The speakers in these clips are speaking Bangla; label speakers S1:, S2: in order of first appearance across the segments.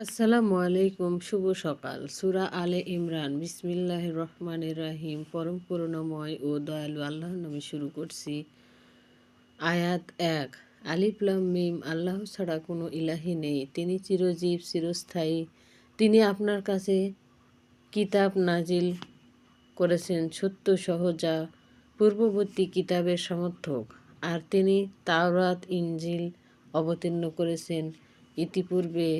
S1: আসসালামু আলাইকুম, শুভ সকাল। সুরা আলে ইমরান বিসমিল্লাহ রহমান রাহিম। পরম করুণাময় ও দয়ালু আল্লাহর নামে শুরু করছি আয়াত এক। আলিফলাম মিম, আল্লাহ ছাড়া কোনো ইলাহি নেই। তিনি চিরজীব, চিরস্থায়ী। তিনি আপনার কাছে কিতাব নাজিল করেছেন, সত্য, সহজা পূর্ববর্তী কিতাবের সমর্থক। আর তিনি তাওরাত ইঞ্জিল অবতীর্ণ করেছেন। ইতিপূর্বে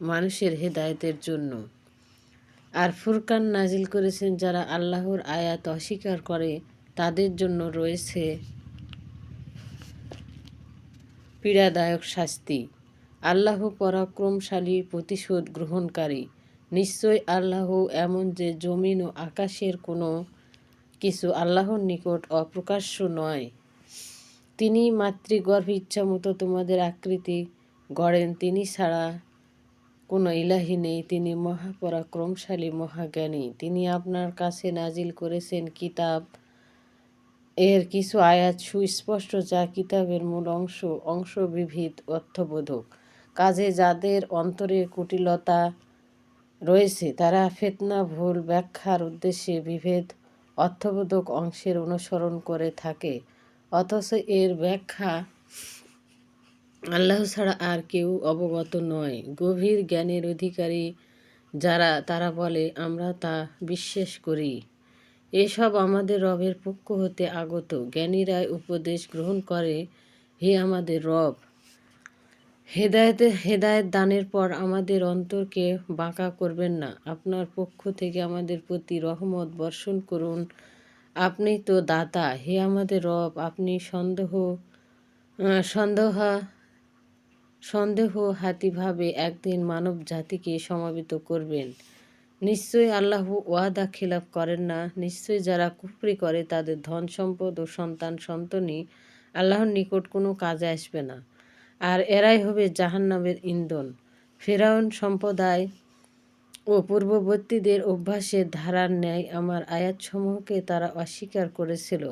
S1: মানুষের হেদায়েতের জন্য। আর ফুরকান নাজিল করেছেন, যারা আল্লাহর আয়াত অস্বীকার করে, তাদের জন্য রয়েছে পীড়াদায়ক শাস্তি। আল্লাহ পরাক্রমশালী প্রতিশোধ গ্রহণকারী। নিশ্চয় আল্লাহ এমন যে জমিন ও আকাশের কোনো কিছু আল্লাহর নিকট অপ্রকাশ্য নয়। তিনি মাতৃগর্ভ মতো তোমাদের আকৃতি গড়েন, তিনি ছাড়া কোনো ইলাহি নেই, তিনি মহাপরাক্রমশালী, মহাজ্ঞানী। তিনি আপনার কাছে নাজিল করেছেন কিতাব। এর কিছু আয়াত সুস্পষ্ট, যা কিতাবের মূল অংশ অংশবিভিদ অর্থবোধক। কাজে যাদের অন্তরে কুটিলতা রয়েছে, তারা ফেতনা, ভুল ব্যাখ্যার উদ্দেশ্যে বিভেদ, অর্থবোধক অংশের অনুসরণ করে থাকে। অথচ এর ব্যাখ্যা আল্লাহ ছাড়া আর কেউ অবগত নয়। গভীর জ্ঞানের অধিকারী যারা, তারা বলে, আমরা তা বিশ্বাস করি। এসব আমাদের রবের পক্ষ হতে আগত। জ্ঞানীরাই উপদেশ গ্রহণ করে, হে আমাদের রব। হেদায়তে, হেদায়ত দানের পর আমাদের অন্তরকে বাঁকা করবেন না। আপনার পক্ষ থেকে আমাদের প্রতি রহমত বর্ষণ করুন। আপনি তো দাতা। হে আমাদের রব, আপনি সন্দেহ সন্দেহা সন্দেহ হাতিভাবে একদিন মানব জাতিকে সমাবেত করবেন। নিশ্চয়ই আল্লাহ ওয়াদা খিলাফ করেন না, নিশ্চয়ই যারা কুফরি করে তাদের ধন সম্পদ ও সন্তান সন্তনি আল্লাহর নিকট কোনো কাজে আসবে না। আর এরাই হবে জাহান্নামের ইন্ধন। ফেরাউন সম্প্রদায় ও পূর্ববর্তীদের অভ্যাসের ধারার ন্যায় আমার আয়াতসমূহকে তারা অস্বীকার করেছিল।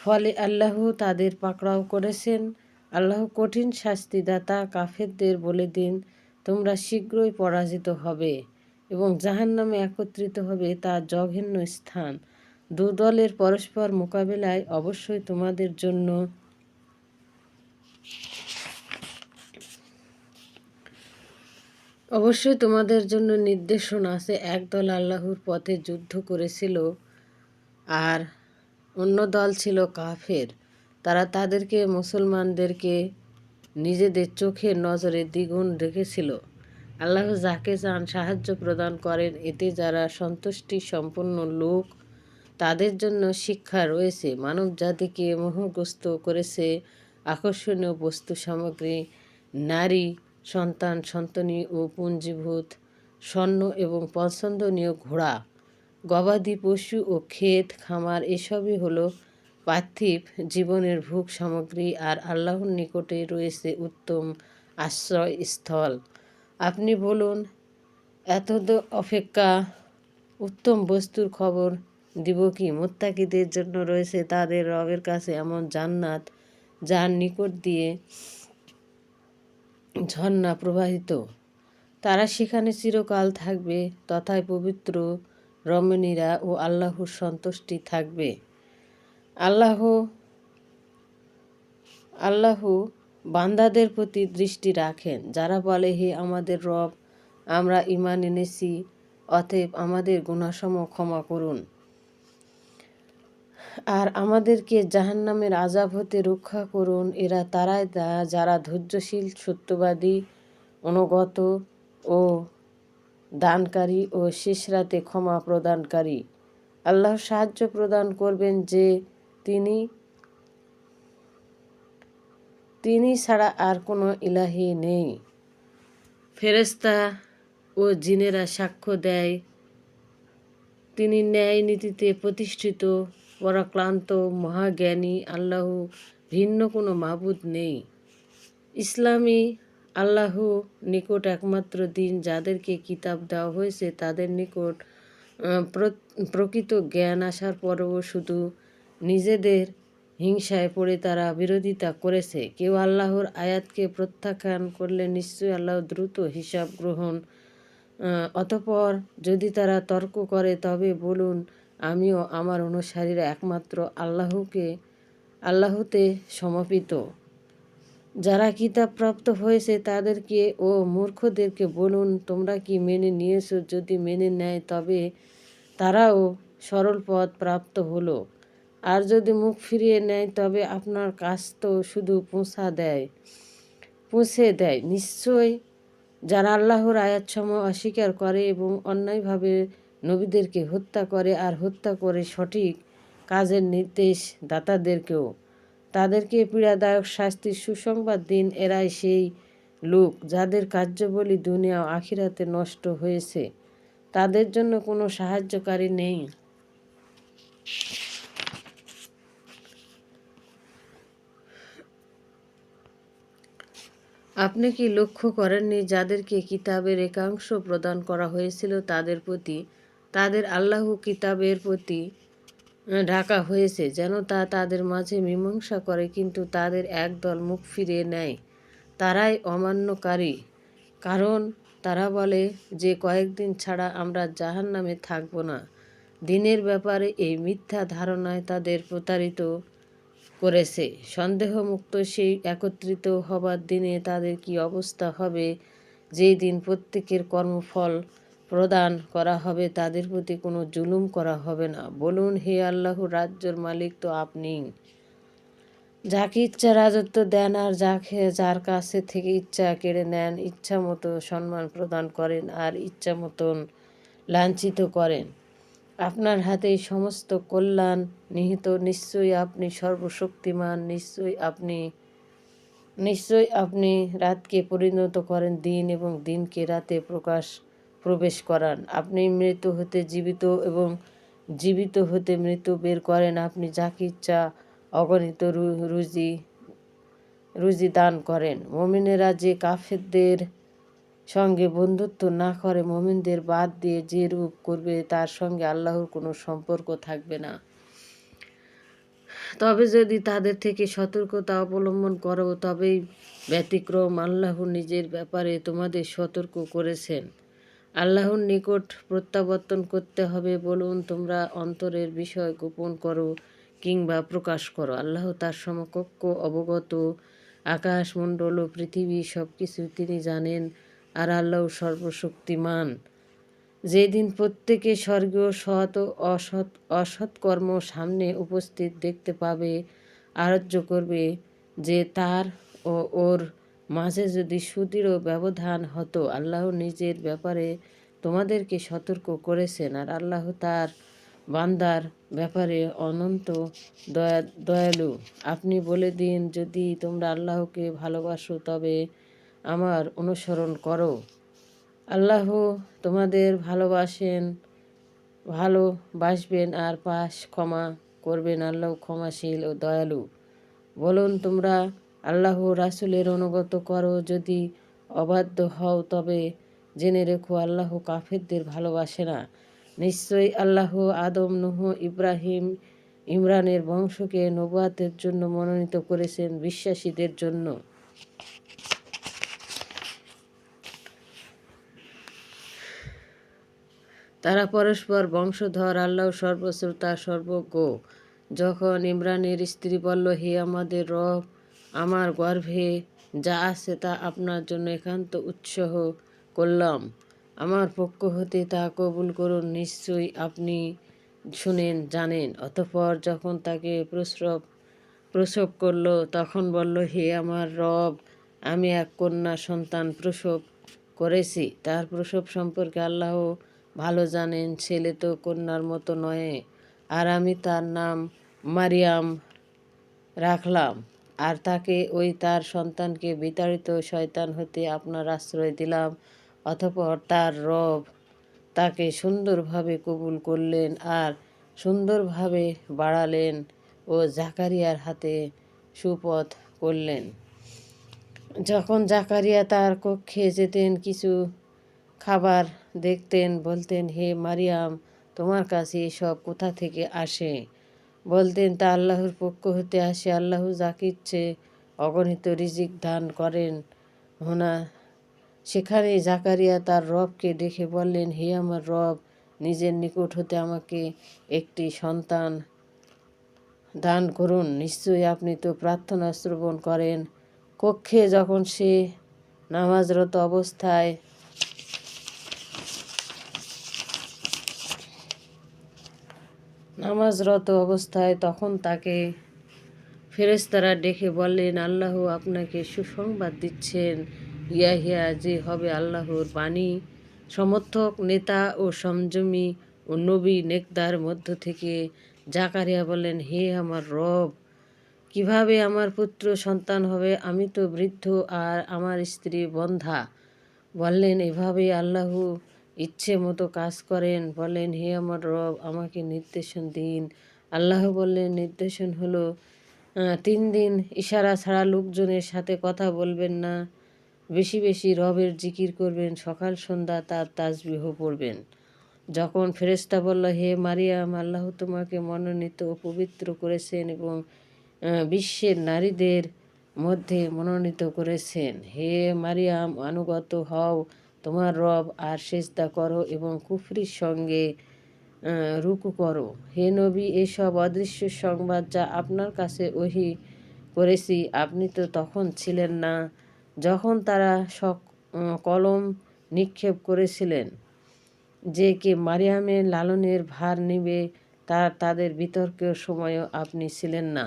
S1: ফলে আল্লাহ তাদের পাকড়াও করেছেন। আল্লাহ কঠিন শাস্তিদাতা কাফেরদের বলে দিন, তোমরা শীঘ্রই পরাজিত হবে এবং জাহান নামে একত্রিত হবে তার জঘন্য স্থান। দুদলের পরস্পর মোকাবেলায় অবশ্যই তোমাদের জন্য অবশ্যই তোমাদের জন্য নির্দেশনা আছে। একদল আল্লাহর পথে যুদ্ধ করেছিল আর অন্য দল ছিল কাফের। তারা তাদেরকে মুসলমানদেরকে নিজেদের চোখের নজরে দ্বিগুণ রেখেছিল। আল্লাহ যাকে চান সাহায্য প্রদান করেন, এতে যারা সন্তুষ্টি সম্পন্ন লোক, তাদের জন্য শিক্ষা রয়েছে। মানব জাতিকে মোহগ্রস্ত করেছে আকর্ষণীয় বস্তু সামগ্রী, নারী, সন্তান, সন্তনী ও পুঞ্জীভূত স্বর্ণ এবং পছন্দনীয় ঘোড়া, গবাদি পশু ও ক্ষেত, খামার, এসবই হলো পার্থিব জীবনের ভোগ সামগ্রী আর আল্লাহর নিকটে রয়েছে উত্তম আশ্রয়স্থল। আপনি বলুন, এত অপেক্ষা উত্তম বস্তুর খবর দিব কি? মোত্তাকিদের জন্য রয়েছে তাদের রবের কাছে এমন জান্নাত যার নিকট দিয়ে ঝর্ণা প্রবাহিত। তারা সেখানে চিরকাল থাকবে, তথায় পবিত্র রমণীরা ও আল্লাহর সন্তুষ্টি থাকবে। আল্লাহ আল্লাহ বান্দাদের প্রতি দৃষ্টি রাখেন। যারা বলে, হে আমাদের রব, আমরা ইমান এনেছি, অতএব আমাদের গুণাসম ক্ষমা করুন। আর আমাদেরকে জাহান্নামের আজাব হতে রক্ষা করুন। এরা তারাই যারা ধৈর্যশীল, সত্যবাদী, অনুগত ও দানকারী ও শেষ রাতে ক্ষমা প্রদানকারী। আল্লাহ সাহায্য প্রদান করবেন যে তিনি তিনি ছাড়া আর কোনো ইলাহি নেই। ফেরেস্তা ও জিনেরা সাক্ষ্য দেয়। তিনি ন্যায় নীতিতে প্রতিষ্ঠিত পরাক্লান্ত মহাজ্ঞানী, আল্লাহ ভিন্ন কোনো মাবুদ নেই। ইসলামী আল্লাহ নিকট একমাত্র দিন যাদেরকে কিতাব দেওয়া হয়েছে, তাদের নিকট প্রকৃত জ্ঞান আসার পরেও শুধু নিজেদের হিংসায় পড়ে তারা বিরোধিতা করেছে। কেউ আল্লাহর আয়াতকে প্রত্যাখ্যান করলে নিশ্চয়ই আল্লাহ দ্রুত হিসাব গ্রহণ অতপর যদি তারা তর্ক করে, তবে বলুন, আমিও আমার অনুসারীরা একমাত্র আল্লাহকে, আল্লাহতে সমর্পিত। যারা কিতাব প্রাপ্ত হয়েছে তাদেরকে ও মূর্খদেরকে বলুন, তোমরা কি মেনে নিয়েছো? যদি মেনে নেয়, তবে তারাও সরল পথ প্রাপ্ত হলো। আর যদি মুখ ফিরিয়ে নেয়, তবে আপনার কাজ তো শুধু পৌঁছা দেয়, পৌঁছে দেয়। নিশ্চয় যারা আল্লাহর আয়াতসমূহ অস্বীকার করে এবং অন্যায়ভাবে নবীদেরকে হত্যা করে আর হত্যা করে সঠিক কাজের নির্দেশ দাতাদেরকেও তাদেরকে পীড়াদায়ক শাস্তির সুসংবাদ দিন। এরাই সেই লোক যাদের কার্যবলী দুনিয়া আখিরাতে নষ্ট হয়েছে। তাদের জন্য কোনো সাহায্যকারী নেই। আপনি কি লক্ষ্য করেননি যাদেরকে কিতাবের একাংশ প্রদান করা হয়েছিল তাদের প্রতি, তাদের আল্লাহ কিতাবের প্রতি ঢাকা হয়েছে, যেন তা তাদের মাঝে মীমাংসা করে কিন্তু তাদের একদল মুখ ফিরিয়ে নেয়? তারাই অমান্যকারী। কারণ তারা বলে যে কয়েকদিন ছাড়া আমরা জাহান নামে থাকব না। দিনের ব্যাপারে এই মিথ্যা ধারণায় তাদের প্রতারিত করেছে। সন্দেহমুক্ত সেই একত্রিত হবার দিনে তাদের কি অবস্থা হবে? যেই দিন প্রত্যেকের কর্মফল প্রদান করা হবে, তাদের প্রতি কোনো জুলুম করা হবে না। বলুন, হে আল্লাহ রাজ্যর মালিক তো আপনি। যাকে, ইচ্ছা রাজত্ব দেন আর যাকে যার কাছে থেকে ইচ্ছা কেড়ে নেন ইচ্ছা মতো সম্মান প্রদান করেন আর ইচ্ছা মতন লাঞ্ছিত করেন। আপনার হাতেই সমস্ত কল্যাণ নিহিত, নিশ্চয়ই আপনি সর্বশক্তিমান, নিশ্চয়ই আপনি নিশ্চয়ই আপনি রাতকে পরিণত করেন, দিন এবং দিনকে রাতে প্রকাশ, প্রবেশ করান। আপনি মৃত হতে জীবিত এবং জীবিত হতে মৃত বের করেন। আপনি যাকে ইচ্ছা অগণিত রুজি রুজি দান করেন। মমিনেরা যে কাফেরদের সঙ্গে বন্ধুত্ব না করে মমিনদের বাদ দিয়ে যে রূপ করবে, তার সঙ্গে আল্লাহর কোনো সম্পর্ক থাকবে না। তবে যদি তাদের থেকে সতর্কতা অবলম্বন করো, তবেই ব্যতিক্রম আল্লাহ নিজের ব্যাপারে তোমাদের সতর্ক করেছেন। আল্লাহর নিকট প্রত্যাবর্তন করতে হবে বলুন, তোমরা অন্তরের বিষয় গোপন করো কিংবা প্রকাশ করো। আল্লাহ তার সমকক্ষ, অবগত, আকাশমণ্ডল ও পৃথিবী সব কিছু তিনি জানেন। আর আল্লাহ সর্বশক্তিমান। যেদিন প্রত্যেকে স্বর্গীয় সৎ ও অসৎ অসৎ কর্ম সামনে উপস্থিত দেখতে পাবে, আরাধ্য করবে, যে তার ও ওর মাঝে যদি সুদৃঢ় ব্যবধান হতো, আল্লাহ নিজের ব্যাপারে তোমাদেরকে সতর্ক করেছেন। আর আল্লাহ তার বান্দার ব্যাপারে অনন্ত দয়া, দয়ালু। আপনি বলে দিন, যদি তোমরা আল্লাহকে ভালোবাসো, তবে আমার অনুসরণ করো। আল্লাহ তোমাদের ভালোবাসেন, ভালোবাসবেন আর পাশ ক্ষমা করবেন। আল্লাহ ক্ষমাশীল ও দয়ালু। বলুন তোমরা আল্লাহ রাসুলের অনুগত করো। যদি অবাধ্য হও তবে জেনে রেখো, আল্লাহ কাফেরদের ভালোবাসে না। নিশ্চয়ই আল্লাহ আদম, নুহ, ইব্রাহিম, ইমরানের বংশকে নবাতের জন্য মনোনীত করেছেন, বিশ্বাসীদের জন্য। তারা পরস্পর বংশধর আল্লাহ সর্বশ্রোতা, সর্বজ্ঞ। যখন ইমরানের স্ত্রী বলল, হে আমাদের রব, আমার গর্ভে যা আছে তা আপনার জন্য একান্ত উৎসাহ করলাম। আমার পক্ষ হতে তা কবুল করুন, নিশ্চয়ই আপনি শুনেন, জানেন। অতঃপর যখন তাকে প্রসব প্রসব করল, তখন বলল, হে আমার রব, আমি এক কন্যা সন্তান প্রসব করেছি। তার প্রসব সম্পর্কে আল্লাহ ভালো জানেন, ছেলে তো কন্যার মতো নয়। আর আমি তার নাম মারিয়াম রাখলাম। আর তাকে ওই তার সন্তানকে বিতাড়িত শয়তান হতে আপনার আশ্রয় দিলাম। অতঃপর তার রব তাকে সুন্দরভাবে কবুল করলেন আর সুন্দরভাবে বাড়ালেন ও জাকারিয়ার হাতে সুপথ করলেন। যখন জাকারিয়া তার কক্ষে যেতেন, কিছু খাবার দেখতেন, বলতেন, হে মারিয়াম, তোমার কাছে এসব কোথা থেকে আসে? বলতেন, তা আল্লাহর পক্ষ হতে আসে। আল্লাহ জাকিচ্ছে অগণিত রিজিক দান করেন। হোনা, সেখানে জাকারিয়া তার রবকে দেখে বললেন, হে আমার রব, নিজের নিকট হতে আমাকে একটি সন্তান দান করুন। নিশ্চয়ই আপনি তো প্রার্থনা শ্রবণ করেন। কক্ষে যখন সে নামাজরত অবস্থায় নামাজরত অবস্থায় তখন তাকে ফেরেশতারা ডেকে বললেন, আল্লাহ আপনাকে সুসংবাদ দিচ্ছেন। ইয়াহিয়া, যে হবে আল্লাহর বাণী সমর্থক, নেতা ও সংযমী ও নবী নেকদার মধ্য থেকে। জাকারিয়া বলেন হে আমার রব, কীভাবে আমার পুত্র সন্তান হবে? আমি তো বৃদ্ধ আর আমার স্ত্রী বন্ধা। বললেন, এভাবে আল্লাহ ইচ্ছে মতো কাজ করেন, বলেন, হে আমার রব, আমাকে নির্দেশন দিন। আল্লাহ বললেন, নির্দেশন হলো তিন দিন ইশারা ছাড়া লোকজনের সাথে কথা বলবেন না। বেশি বেশি রবের জিকির করবেন, সকাল, সন্ধ্যা তার তাজবিহ পড়বেন। যখন ফেরেশতা বলল, হে মারিয়াম, আল্লাহ তোমাকে মনোনীত ও পবিত্র করেছেন এবং বিশ্বের নারীদের মধ্যে মনোনীত করেছেন। হে মারিয়াম আনুগত হও তোমার রব আর সেজদা করো এবং কুফরির সঙ্গে রুকু করো। হে নবী, এসব অদৃশ্য সংবাদ যা আপনার কাছে ওহি করেছি, আপনি তো তখন ছিলেন না যখন তারা সক কলম নিক্ষেপ করেছিলেন। যে কে মারিয়ামের লালনের ভার নিবে, তা, তাদের বিতর্কের সময়ও আপনি ছিলেন না।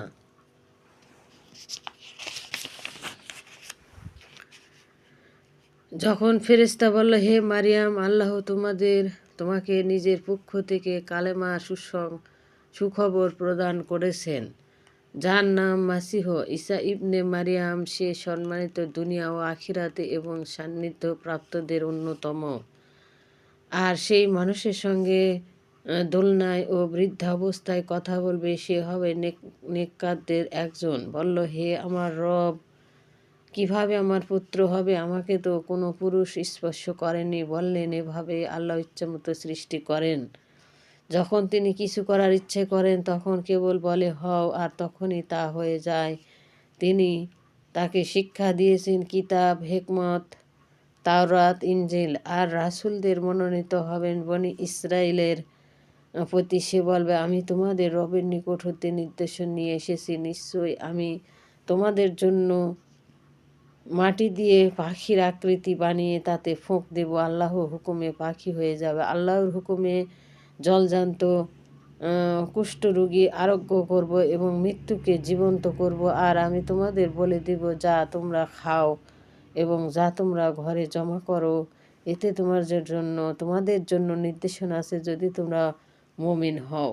S1: যখন ফেরেশতা বলল, হে মারিয়াম, আল্লাহ তোমাদের, তোমাকে নিজের পক্ষ থেকে কালেমা সুসং, সুখবর প্রদান করেছেন। যার নাম মাসিহ ঈসা ইবনে মারিয়াম, সে সম্মানিত দুনিয়া ও আখিরাতে এবং সান্নিধ্য প্রাপ্তদের অন্যতম। আর সেই মানুষের সঙ্গে দোলনায় ও বৃদ্ধাবস্থায় কথা বলবে, সে হবে নেক- নেককারদের একজন। বলল, হে আমার রব কীভাবে আমার পুত্র হবে? আমাকে তো কোনো পুরুষ স্পর্শ করেনি। বললেন, এভাবে আল্লাহ ইচ্ছামতো সৃষ্টি করেন। যখন তিনি কিছু করার ইচ্ছে করেন, তখন কেবল বলে, হও। আর তখনই তা হয়ে যায়। তিনি তাকে শিক্ষা দিয়েছেন, কিতাব, হেকমত, তাওরাত, ইনজিল। আর রাসূলদের মনোনীত হবেন বনি ইসরায়েলের প্রতি। সে বলবে, আমি তোমাদের রবের নিকট হতে নির্দেশন নিয়ে এসেছি। নিশ্চয়ই আমি তোমাদের জন্য মাটি দিয়ে পাখির আকৃতি বানিয়ে তাতে ফোঁক দেব, আল্লাহ হুকুমে পাখি হয়ে যাবে। আল্লাহর হুকুমে জলজান্ত কুষ্ঠরোগী আরোগ্য করব এবং মৃত্যুকে জীবন্ত করব। আর আমি তোমাদের বলে দেব, যা তোমরা খাও এবং যা তোমরা ঘরে জমা করো, এতে তোমার জন্য, তোমাদের জন্য নির্দেশনা আছে যদি তোমরা মমিন হও।